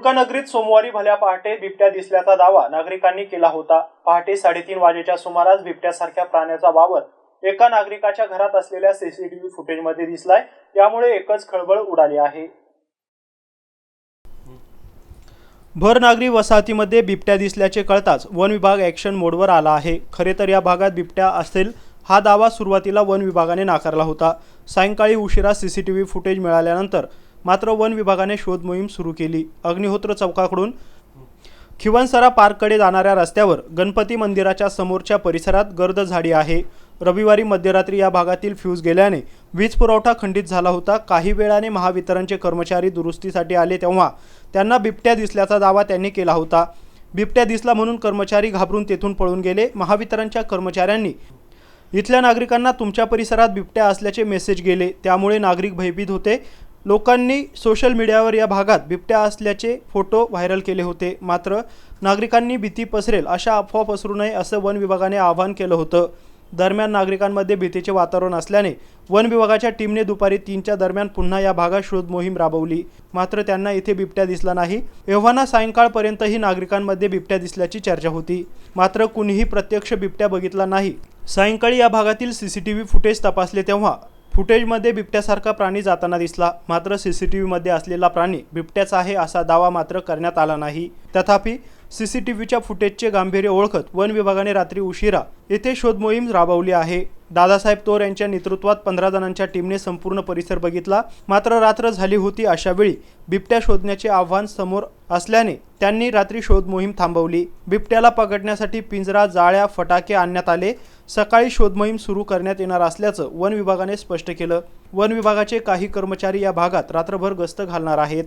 कुडकानगरीत सोमवारी भल्या पहाटे बिबट्या दिसल्याचा दावा नागरिकांनी केला होता. पहाटे साडेतीन वाजेच्या सुमारास बिबट्यासारख्या प्राण्याचा वावर एका नागरिकाच्या घरात असलेल्या सीसीटीव्ही फुटेजमध्ये दिसलाय. यामुळे एकच खळबळ उडाली आहे. भर नागरी वसाहतीमध्ये बिबट्या दिसल्याचे कळताच वन विभाग ॲक्शन मोडवर आला आहे. खरे तर या भागात बिबट्या असेल हा दावा सुरुवातीला वन विभागाने नाकारला होता. सायंकाळी उशिरा सीसीटीव्ही फुटेज मिळाल्यानंतर मात्र वन विभागाने शोध मोहीम सुरू केली. अग्निहोत्र चौकाकडून खिवनसरा पार्ककडे जाणाऱ्या रस्त्यावर गणपती मंदिराच्या समोरच्या परिसरात गर्द झाडी आहे. रविवारी मध्यरात्री या भागातील फ्यूज गेल्याने वीज पुरवठा खंडित झाला होता. काही वेळाने महावितरणचे कर्मचारी दुरुस्तीसाठी आले तेव्हा त्यांना बिबट्या दिसल्याचा दावा त्यांनी केला होता. बिबट्या दिसला म्हणून कर्मचारी घाबरून तेथून पळून गेले. महावितरणच्या कर्मचाऱ्यांनी इथल्या नागरिकांना तुमच्या परिसरात बिबट्या असल्याचे मेसेज गेले. त्यामुळे नागरिक भयभीत होते. लोकांनी सोशल मीडियावर या भागात बिबट्या असल्याचे फोटो व्हायरल केले होते. मात्र नागरिकांनी भीती पसरेल अशा अफवा पसरू नये असं वन विभागाने आवाहन केलं होतं. दरम्यान नागरिकांमध्ये भीतीचे वातावरण असल्याने वन विभागाच्या टीमने दुपारी तीनच्या दरम्यान पुन्हा या भागात शोध मोहीम राबवली. मात्र त्यांना इथे बिबट्या दिसला नाही. एव्हाना सायंकाळपर्यंतही नागरिकांमध्ये बिबट्या दिसल्याची चर्चा होती. मात्र कुणीही प्रत्यक्ष बिबट्या बघितला नाही. सायंकाळी या भागातील सीसीटीव्ही फुटेज तपासले तेव्हा फुटेजमध्ये बिबट्यासारखा प्राणी जाताना दिसला. मात्र सी सी टी व्हीमध्ये असलेला प्राणी बिबट्याचा आहे असा दावा मात्र करण्यात आला नाही. तथापि सी सी टी व्हीच्या फुटेजचे गांभीर्य ओळखत वन विभागाने रात्री उशिरा येथे शोध मोहीम राबवली आहे. दादासाहेब तोर यांच्या नेतृत्वात पंधरा जणांच्या टीमने संपूर्ण परिसर बघितला. मात्र रात्र झाली होती अशा वेळी बिबट्या शोधण्याचे आव्हान समोर असल्याने त्यांनी रात्री शोध मोहीम थांबवली. बिबट्याला पकडण्यासाठी पिंजरा जाळ्या फटाके आणण्यात आले. सकाळी शोध मोहीम सुरू करण्यात येणार असल्याचं वन विभागाने स्पष्ट केलं. वन विभागाचे काही कर्मचारी या भागात रात्रभर गस्त घालणार आहेत.